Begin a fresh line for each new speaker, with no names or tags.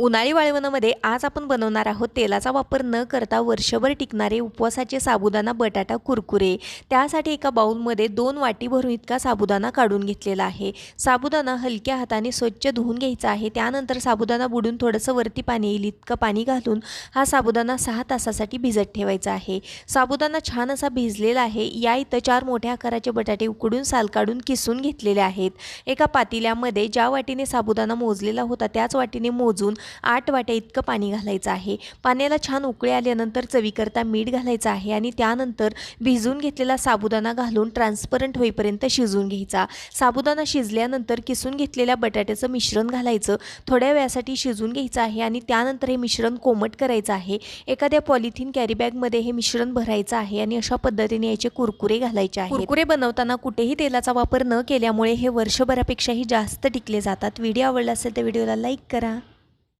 उन्हाळी वाळवणामध्ये आज आपण बनवणार आहोत तेलाचा वापर न करता वर्षभर टिकणारे उपवासाचे साबुदाणा बटाटा कुरकुरे. त्यासाठी एका बाऊलमध्ये दोन वाटी भरून इतका साबुदाणा काढून घेतलेला आहे. साबुदाणा हलक्या हाताने स्वच्छ धुवून घ्यायचा आहे. त्यानंतर साबुदाणा बुडून थोडंसं वरती पाणी येईल. इतकं पाणी घालून हा साबुदाणा सहा तासासाठी भिजत ठेवायचा आहे. साबुदाणा छान असा भिजलेला आहे. या इथं चार मोठ्या आकाराचे बटाटे उकडून साल काढून किसून घेतलेले आहेत. एका पातेल्यामध्ये ज्या वाटीने साबुदाणा मोजलेला होता त्याच वाटीने मोजून आठ वाट्या इतकं पाणी घालायचं आहे. पाण्याला छान उकळे आल्यानंतर चवीकरता मीठ घालायचं आहे आणि त्यानंतर भिजून घेतलेला साबुदाणा घालून ट्रान्सपरंट होईपर्यंत शिजवून घ्यायचा. साबुदाणा शिजल्यानंतर किसून घेतलेल्या बटाट्याचं मिश्रण घालायचं. थोड्या वेळासाठी शिजून घ्यायचं आहे आणि त्यानंतर हे मिश्रण कोमट करायचं आहे. एखाद्या पॉलिथिन कॅरीबॅगमध्ये हे मिश्रण भरायचं आहे आणि अशा पद्धतीने याचे कुरकुरे घालायचे आहे कुरकुरे बनवताना कुठेही तेलाचा वापर न केल्यामुळे हे वर्षभरापेक्षाही जास्त टिकले जातात. व्हिडिओ आवडला असेल तर व्हिडिओला लाईक करा.